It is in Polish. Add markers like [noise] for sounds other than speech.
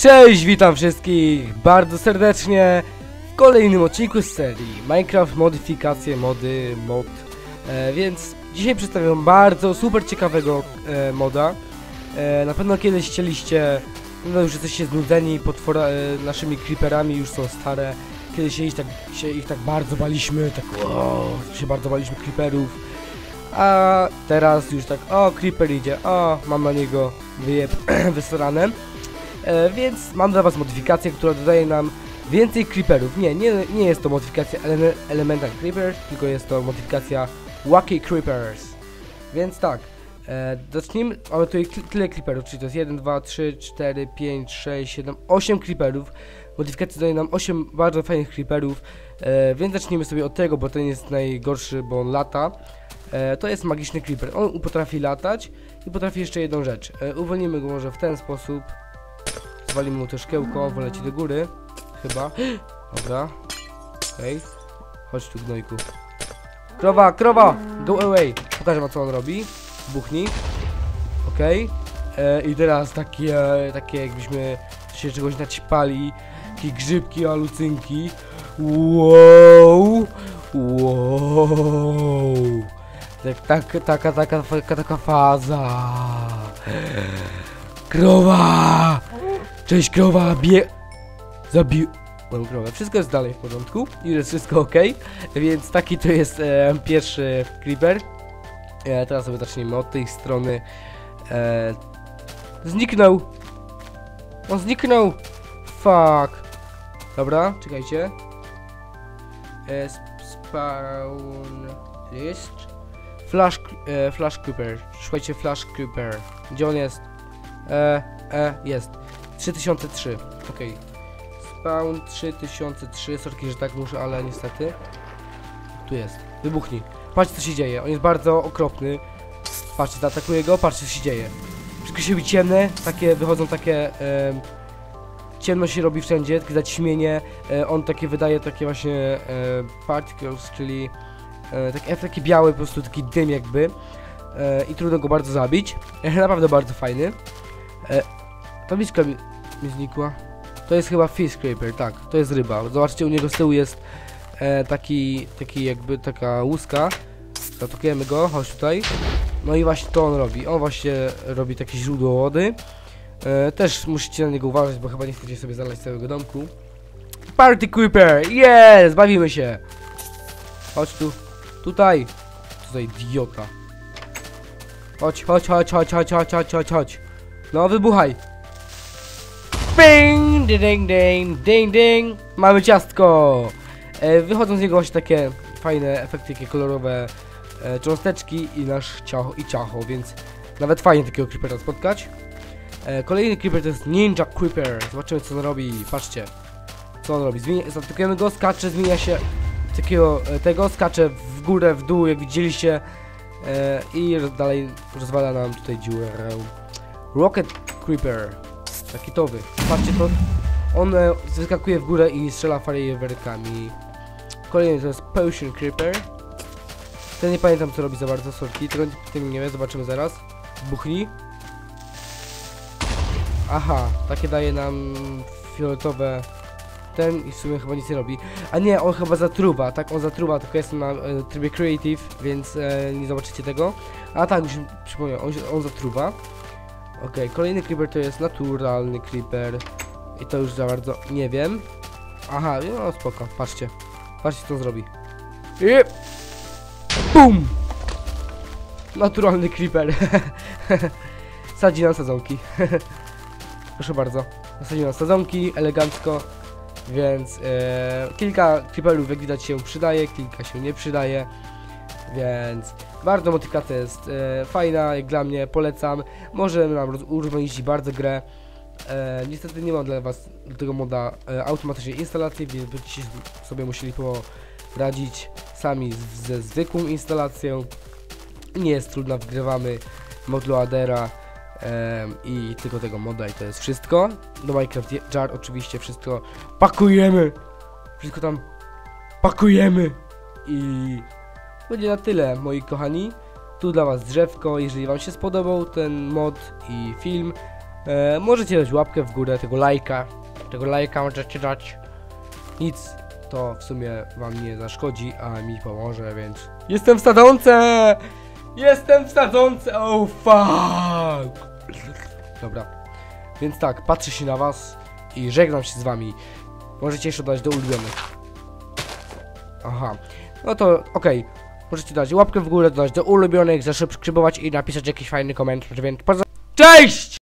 Cześć, witam wszystkich bardzo serdecznie w kolejnym odcinku z serii Minecraft Modyfikacje Mody Mod. E, więc dzisiaj przedstawiam bardzo super ciekawego e, moda. E, na pewno kiedyś chcieliście, no już jesteście znudzeni potwora, e, naszymi creeperami, już są stare. Kiedyś się ich tak, się ich tak bardzo baliśmy, tak wow, się bardzo baliśmy creeperów. A teraz już tak, o creeper idzie, o mam na niego wyjeb [clears throat] wysrane. E, więc mam dla was modyfikację, która dodaje nam więcej creeperów. Nie, nie, nie jest to modyfikacja ele Elemental Creepers, tylko jest to modyfikacja Wacky Creepers. Więc tak, e, zacznijmy, mamy tutaj tyle creeperów, czyli to jest 1, 2, 3, 4, 5, 6, 7, 8 creeperów. Modyfikacja daje nam 8 bardzo fajnych creeperów, e, więc zacznijmy sobie od tego, bo ten jest najgorszy, bo on lata. E, to jest magiczny creeper, on potrafi latać i potrafi jeszcze jedną rzecz. E, uwolnimy go może w ten sposób. Zwalimy mu to szkiełko, woleci do góry. Chyba. Dobra. Okej. Chodź tu, gnojku. Krowa, krowa! Go away! Pokażę wam co on robi. Buchnij. Okej. E, I teraz takie, takie jakbyśmy się czegoś naćpali. Takie grzybki, alucynki. Wow! Wow! Tak, tak, taka, taka, taka, taka faza. Krowa! Cześć krowa, bie... Zabił... Moją krowę. Wszystko jest dalej w porządku i jest wszystko ok, więc taki to jest e, pierwszy creeper. E, teraz sobie zaczniemy od tej strony. E, zniknął! On zniknął! Fuck! Dobra, czekajcie. E, sp- spawn list. Flash, e, flash creeper. Szukajcie flash creeper. Gdzie on jest? E, e, jest. 3003, okej. Spawn 3003, sorki, że tak muszę, ale niestety. Tu jest. Wybuchnij. Patrzcie co się dzieje, on jest bardzo okropny. Patrzcie, zaatakuję go, patrzcie co się dzieje. Wszystko się robi ciemne, takie wychodzą takie... em, ciemno się robi wszędzie, takie zaćmienie. E, on takie wydaje takie właśnie e, particles, czyli e, taki efekt taki biały, po prostu taki dym jakby. E, I trudno go bardzo zabić. E, [laughs] naprawdę bardzo fajny. E, tabliczka mi, znikła. To jest chyba fish scraper, tak, to jest ryba. Zobaczcie, u niego z tyłu jest e, taki, taki jakby taka łuska. Zaatakujemy go, chodź tutaj. No i właśnie to on robi. On właśnie robi takie źródło wody. E, też musicie na niego uważać, bo chyba nie chcecie sobie zalać całego domku. Party Creeper! Jest! Bawimy się! Chodź tu. Tutaj. Za idiota. Chodź, chodź, chodź, chodź, chodź, chodź, chodź, chodź. No, wybuchaj. Bing, ding, ding, ding, ding. Mamy ciastko. E, wychodzą z niego właśnie takie fajne efekty, takie kolorowe e, cząsteczki i nasz ciacho i ciacho, więc nawet fajnie takiego creepera spotkać. E, kolejny creeper to jest Ninja Creeper. Zobaczymy co on robi. Patrzcie. Co on robi? Zmienia, zaatakujemy go, skacze, zmienia się takiego e, tego, skacze w górę, w dół, jak widzieliście. E, I dalej rozwala nam tutaj dziurę. Rocket Creeper. Rakietowy. Patrzcie to. On e, wyskakuje w górę i strzela fajerwerkami. Kolejny to jest Potion Creeper. Ten nie pamiętam co robi za bardzo, sorki. Tego nie wiem, zobaczymy zaraz. Buchnij. Aha, takie daje nam fioletowe ten i w sumie chyba nic nie robi. A nie, on chyba zatruwa, tak? On zatruwa, tylko jestem na e, trybie creative, więc e, nie zobaczycie tego. A tak, już mi przypomniał, on, on zatruwa. Okej, kolejny creeper to jest naturalny creeper. I to już za bardzo nie wiem. Aha, no spoko, patrzcie. Patrzcie co zrobi. I... BUM! Naturalny creeper. [laughs] Sadzi nam sadzonki. [laughs] Proszę bardzo. Sadzi nam sadzonki, elegancko. Więc e, kilka creeperów jak widać się przydaje, kilka się nie przydaje. Więc bardzo motykacja jest e, fajna, jak dla mnie, polecam. Może nam roz- urozmaicić bardzo grę. E, niestety nie mam dla was do tego moda e, automatycznej instalacji, więc będziecie sobie musieli poradzić sami z, ze zwykłą instalacją. Nie jest trudna, wgrywamy mod loadera em, i tylko tego moda i to jest wszystko. Do Minecraft Jar oczywiście wszystko pakujemy. Wszystko tam pakujemy i będzie na tyle moi kochani. Tu dla was drzewko, jeżeli wam się spodobał ten mod i film, E, możecie dać łapkę w górę, tego lajka. Tego lajka możecie dać. Nic to w sumie wam nie zaszkodzi, a mi pomoże, więc... Jestem w sadzące! Jestem w sadzące! Oh fuck! Dobra. Więc tak, patrzę się na was i żegnam się z wami. Możecie jeszcze dać do ulubionych. Aha. No to okej. Możecie dać łapkę w górę, dodać do ulubionych, zasubskrybować i napisać jakiś fajny komentarz, więc poza... Cześć!